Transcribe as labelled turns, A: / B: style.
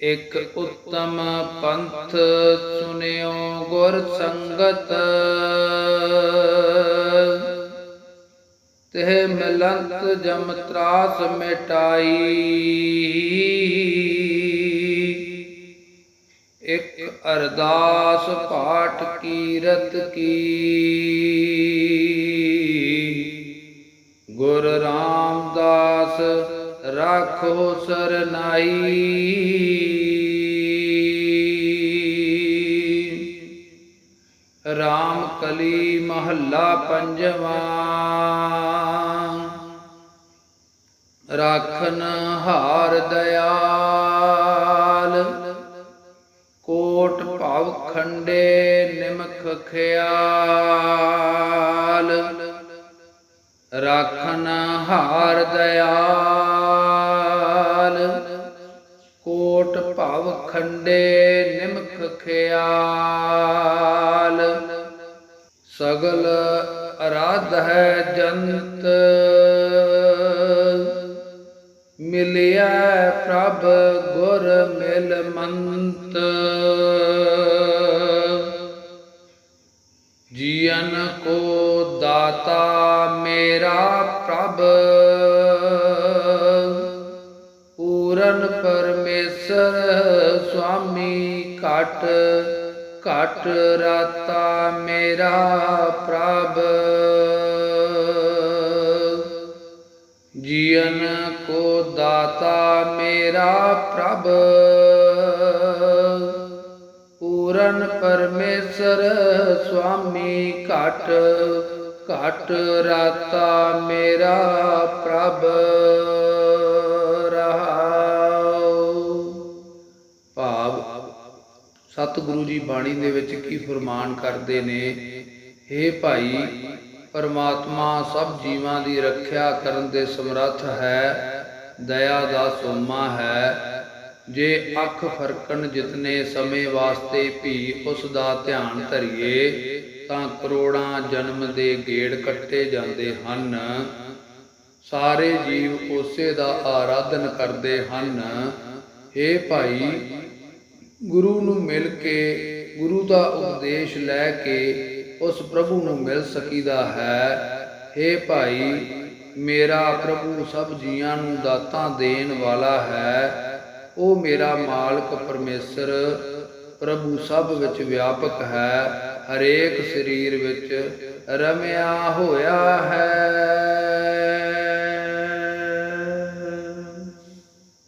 A: ਇਕ ਉੱਤਮ ਪੰਥ ਚੁਨਿਓ ਗੁਰ ਸੰਗਤ। ਤੇ ਮਿਲੰਤ ਜਮ ਤਰਾਸ ਮਿਟਾਈ। ਇਕ ਅਰਦਾਸ ਪਾਠ ਕੀਰਤ ਕੀ। ਗੁਰ ਰਾਮਦਾਸ ਰਾਖੋ ਸਰਨਾਈ ਰਾਮ ਕਲੀ ਮਹੱਲਾ ਪੰਜਵਾਂ ਰਾਖਨ ਹਾਰ ਦਇਆਲ ਕੋਟ ਭਵ ਖੰਡੇ ਨਿਮਖ ਖਿਆਲ ਰਾਖਨ ਹਾਰ ਦਇਆਲ ਕੋਟ ਭਵ ਖੰਡੇ ਨਿਮਖ ਖਿਆਲ। ਸਗਲ ਅਰਾਧ ਹੈ ਜੰਤ। ਮਿਲਿਆ ਪ੍ਰਭ ਗੁਰ ਮਿਲ ਮੰਤ। ਜੀਵਨ ਕੋ ਦਾਤਾ ਮੇਰਾ ਪ੍ਰਭ ਪੂਰਨ ਪਰਮੇਸ਼ਰ ਸੁਆਮੀ ਘਟ ਘਟ ਰਾਤਾ ਮੇਰਾ ਪ੍ਰਭ। ਜੀਵਨ ਕੋ ਦਾਤਾ ਮੇਰਾ ਪ੍ਰਭ। ਪੂਰਨ ਪਰਮੇਸ਼ਰ ਸੁਆਮੀ ਘਟ ਘਟ ਰਾਤਾ ਮੇਰਾ ਪ੍ਰਭ। ਸਤਿਗੁਰੂ ਜੀ ਬਾਣੀ ਦੇ ਵਿੱਚ ਕੀ ਫਰਮਾਨ ਕਰਦੇ ਨੇ? हे ਭਾਈ, ਪਰਮਾਤਮਾ ਸਭ ਜੀਵਾਂ ਦੀ ਰੱਖਿਆ ਕਰਨ ਦੇ ਸਮਰੱਥ ਹੈ, ਦਇਆ ਦਾ ਸੋਮਾ ਹੈ। ਜੇ ਅੱਖ ਫਰਕਣ ਜਿਤਨੇ ਸਮੇਂ ਵਾਸਤੇ ਵੀ ਉਸ ਦਾ ਧਿਆਨ ਧਰੀਏ, ਤਾਂ ਕਰੋੜਾਂ ਜਨਮ ਦੇ ਗੇੜ ਕੱਟੇ ਜਾਂਦੇ ਹਨ। ਸਾਰੇ ਜੀਵ ਉਸੇ ਦਾ ਆਰਾਧਨ ਕਰਦੇ ਹਨ। ਇਹ ਭਾਈ ਗੁਰੂ ਨੂੰ ਮਿਲ ਕੇ, ਗੁਰੂ ਦਾ ਉਪਦੇਸ਼ ਲੈ ਕੇ ਉਸ ਪ੍ਰਭੂ ਨੂੰ ਮਿਲ ਸਕੀਦਾ ਹੈ। हे ਭਾਈ, ਮੇਰਾ ਪ੍ਰਭੂ ਸਭ ਜੀਆਂ ਨੂੰ ਦਾਤਾਂ ਦੇਣ ਵਾਲਾ ਹੈ। ਉਹ ਮੇਰਾ ਮਾਲਕ ਪਰਮੇਸ਼ਰ, ਪ੍ਰਭੂ ਸਭ ਵਿੱਚ ਵਿਆਪਕ ਹੈ। ਹਰੇਕ ਸਰੀਰ ਵਿੱਚ ਰਮਿਆ ਹੋਇਆ ਹੈ।